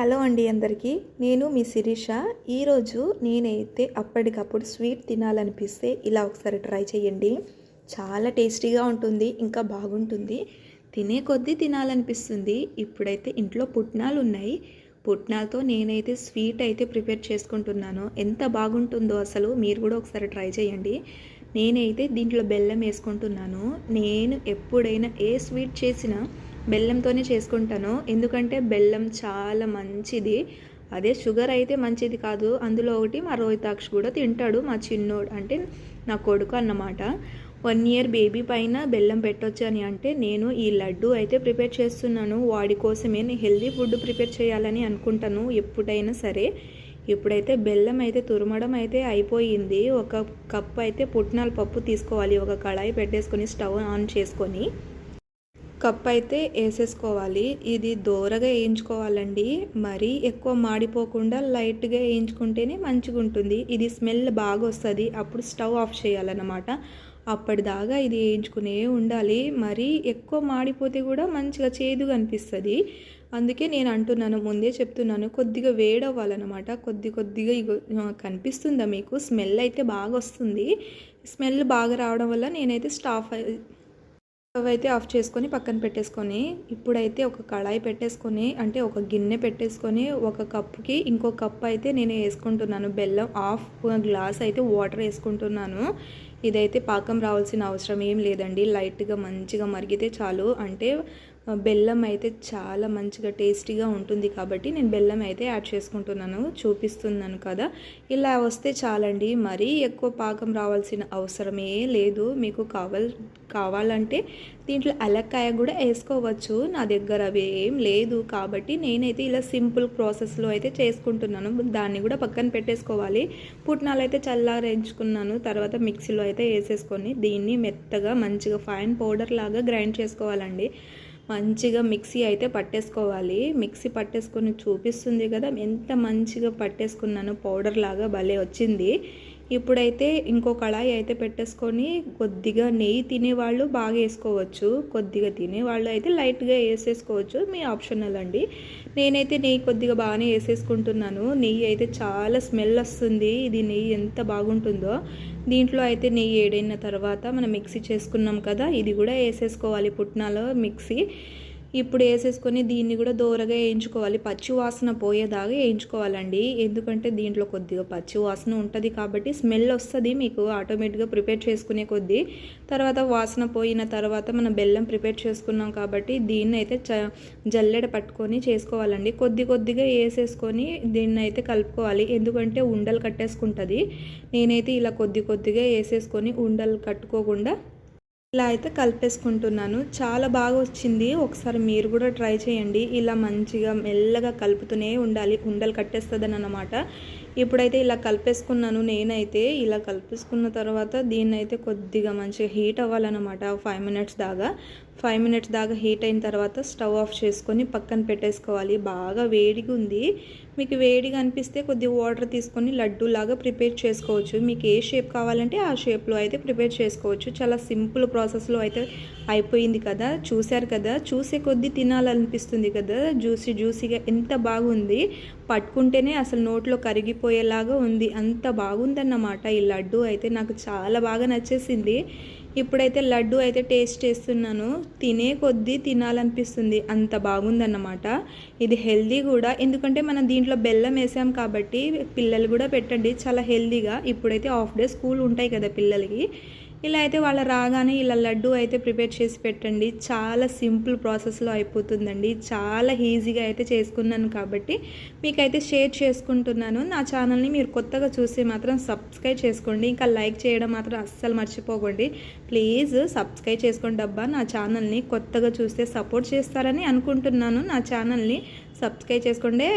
Hello అండి అందరికీ. నేను మీ శిరీష. ఈరోజు నేనైతే అప్పటికప్పుడు స్వీట్ తినాలనిపిస్తే ఇలా ఒకసారి ట్రై చేయండి. చాలా టేస్టీగా ఉంటుంది ఇంకా బాగుంటుంది. తినే కొద్దీ తినాలనిపిస్తుంది. ఇప్పుడైతే ఇంట్లో పుట్నాలు ఉన్నాయి పుట్నాలతో నేనైతే స్వీట్ అయితే ప్రిపేర్ చేసుకుంటున్నాను. ఎంత బాగుంటుందో అసలు మీరు కూడా ఒకసారి ట్రై చేయండి. నేనైతే దీంట్లో బెల్లం వేసుకుంటున్నాను. నేను ఎప్పుడైనా ఏ స్వీట్ చేసినా బెల్లంతోనే చేసుకుంటాను. ఎందుకంటే బెల్లం చాలా మంచిది. అదే షుగర్ అయితే మంచిది కాదు. అందులో ఒకటి మా రోహితాక్ష కూడా తింటాడు మా చిన్నోడు అంటే నా కొడుకు అన్నమాట. వన్ ఇయర్ బేబీ పైన బెల్లం పెట్టొచ్చు అని అంటే నేను ఈ లడ్డు అయితే ప్రిపేర్ చేస్తున్నాను. వాడి కోసమే నేను హెల్దీ ఫుడ్ ప్రిపేర్ చేయాలని అనుకుంటాను ఎప్పుడైనా సరే. ఇప్పుడైతే బెల్లం అయితే తురమడం అయితే అయిపోయింది ఒక కప్ అయితే పుట్నాల పప్పు తీసుకోవాలి. ఒక కళాయి పెట్టేసుకొని స్టవ్ ఆన్ చేసుకొని కప్ అయితే వేసేసుకోవాలి ఇది దూరగా వేయించుకోవాలండి. మరీ ఎక్కువ మాడిపోకుండా లైట్గా వేయించుకుంటేనే మంచిగా ఉంటుంది ఇది స్మెల్ బాగా వస్తుంది అప్పుడు స్టవ్ ఆఫ్ చేయాలన్నమాట. అప్పటిదాకా ఇది వేయించుకునే ఉండాలి. మరీ ఎక్కువ మాడిపోతే కూడా మంచిగా చేదుగా అనిపిస్తుంది. అందుకే నేను అంటున్నాను ముందే చెప్తున్నాను కొద్దిగా వేడవ్వాలన్నమాట. కొద్ది కొద్దిగా కనిపిస్తుందా మీకు? స్మెల్ అయితే బాగా వస్తుంది స్మెల్ బాగా రావడం వల్ల నేనైతే స్టాఫ్ స్టవ్ అయితే ఆఫ్ చేసుకొని పక్కన పెట్టేసుకొని ఇప్పుడైతే ఒక కళాయి పెట్టేసుకొని అంటే ఒక గిన్నె పెట్టేసుకొని ఒక కప్పుకి ఇంకో కప్ అయితే నేను వేసుకుంటున్నాను. బెల్లం హాఫ్ గ్లాస్ అయితే వాటర్ వేసుకుంటున్నాను. ఇదైతే పాకం రావాల్సిన అవసరం ఏం లేదండి. లైట్గా మంచిగా మరిగితే చాలు. అంటే బెల్లం అయితే చాలా మంచిగా టేస్టీగా ఉంటుంది కాబట్టి నేను బెల్లం అయితే యాడ్ చేసుకుంటున్నాను చూపిస్తున్నాను కదా. ఇలా వస్తే చాలండి. మరీ ఎక్కువ పాకం రావాల్సిన అవసరమే లేదు. మీకు కావాల్ కావాలంటే దీంట్లో అలక్కాయ కూడా వేసుకోవచ్చు. నా దగ్గర అవి ఏం లేదు కాబట్టి నేనైతే ఇలా సింపుల్ ప్రాసెస్లో అయితే చేసుకుంటున్నాను. దాన్ని కూడా పక్కన పెట్టేసుకోవాలి. పుట్నాలు అయితే చల్లారేయించుకున్నాను. తర్వాత మిక్సీలో అయితే వేసేసుకొని దీన్ని మెత్తగా మంచిగా ఫైన్ పౌడర్ లాగా గ్రైండ్ చేసుకోవాలండి. మంచిగా మిక్సీ అయితే పట్టేసుకోవాలి. మిక్సీ పట్టేసుకొని చూపిస్తుంది కదా ఎంత మంచిగా పట్టేసుకున్నాను పౌడర్ లాగా భలే వచ్చింది. ఇప్పుడైతే ఇంకో కళాయి అయితే పెట్టేసుకొని కొద్దిగా నెయ్యి తినేవాళ్ళు బాగా వేసుకోవచ్చు. కొద్దిగా తినేవాళ్ళు అయితే లైట్గా వేసేసుకోవచ్చు. మీ ఆప్షనల్ అండి నేనైతే నెయ్యి కొద్దిగా బాగానే వేసేసుకుంటున్నాను. నెయ్యి అయితే చాలా స్మెల్ వస్తుంది. ఇది నెయ్యి ఎంత బాగుంటుందో. దీంట్లో అయితే నెయ్యి ఏడైన తర్వాత మనం మిక్సీ చేసుకున్నాం కదా ఇది కూడా వేసేసుకోవాలి పుట్నాలో మిక్సీ. ఇప్పుడు వేసేసుకొని దీన్ని కూడా దూరగా వేయించుకోవాలి. పచ్చి వాసన పోయేదాకా వేయించుకోవాలండి. ఎందుకంటే దీంట్లో కొద్దిగా పచ్చి వాసన ఉంటుంది కాబట్టి స్మెల్ వస్తుంది మీకు ఆటోమేటిక్గా ప్రిపేర్ చేసుకునే కొద్దీ. తర్వాత వాసన పోయిన తర్వాత మనం బెల్లం ప్రిపేర్ చేసుకున్నాం కాబట్టి దీన్ని అయితే చ జల్లెడ పట్టుకొని చేసుకోవాలండి. కొద్ది కొద్దిగా వేసేసుకొని దీన్ని అయితే కలుపుకోవాలి. ఎందుకంటే ఉండలు కట్టేసుకుంటుంది. నేనైతే ఇలా కొద్ది కొద్దిగా వేసేసుకొని ఉండలు కట్టుకోకుండా ఇలా అయితే కలిపేసుకుంటున్నాను. చాలా బాగా వచ్చింది. ఒకసారి మీరు కూడా ట్రై చేయండి. ఇలా మంచిగా మెల్లగా కలుపుతూనే ఉండాలి. ఉండలు కట్టేస్తుందని అనమాట ఇప్పుడైతే ఇలా కలిపేసుకున్నాను నేనైతే. ఇలా కలిపేసుకున్న తర్వాత దీన్ని అయితే కొద్దిగా మంచిగా హీట్ అవ్వాలన్నమాట ఫైవ్ మినిట్స్ దాకా. ఫైవ్ మినిట్స్ దాకా హీట్ అయిన తర్వాత స్టవ్ ఆఫ్ చేసుకొని పక్కన పెట్టేసుకోవాలి. బాగా వేడిగా ఉంది మీకు వేడిగా అనిపిస్తే కొద్దిగా వాటర్ తీసుకొని లడ్డూలాగా ప్రిపేర్ చేసుకోవచ్చు. మీకు ఏ షేప్ కావాలంటే ఆ షేప్లో అయితే ప్రిపేర్ చేసుకోవచ్చు. చాలా సింపుల్ ప్రాసెస్లో అయితే అయిపోయింది కదా. చూశారు కదా? చూసే కొద్దీ తినాలనిపిస్తుంది కదా? జ్యూసీ జ్యూసీగా ఎంత బాగుంది. పట్టుకుంటేనే అసలు నోట్లో కరిగిపోయేలాగా ఉంది. అంత బాగుందన్నమాట ఈ లడ్డు అయితే. నాకు చాలా బాగా నచ్చేసింది. ఇప్పుడైతే లడ్డు అయితే టేస్ట్ చేస్తున్నాను. తినే కొద్దీ తినాలనిపిస్తుంది. అంత బాగుందన్నమాట. ఇది హెల్దీ కూడా. ఎందుకంటే మనం దీంట్లో బెల్లం వేసాం కాబట్టి పిల్లలు కూడా పెట్టండి. చాలా హెల్దీగా. ఇప్పుడైతే హాఫ్ డే స్కూల్ ఉంటాయి కదా పిల్లలకి. ఇలా అయితే వాళ్ళ రాగానే ఇలా లడ్డు అయితే ప్రిపేర్ చేసి పెట్టండి. చాలా సింపుల్ ప్రాసెస్లో అయిపోతుందండి. చాలా ఈజీగా అయితే చేసుకున్నాను కాబట్టి మీకైతే షేర్ చేసుకుంటున్నాను. నా ఛానల్ని మీరు కొత్తగా చూస్తే మాత్రం సబ్స్క్రైబ్ చేసుకోండి. ఇంకా లైక్ చేయడం మాత్రం అస్సలు మర్చిపోకండి. ప్లీజ్ సబ్స్క్రైబ్ చేసుకోండి అబ్బా. నా ఛానల్ని కొత్తగా చూస్తే సపోర్ట్ చేస్తారని అనుకుంటున్నాను. నా ఛానల్ని సబ్స్క్రైబ్ చేసుకోండి.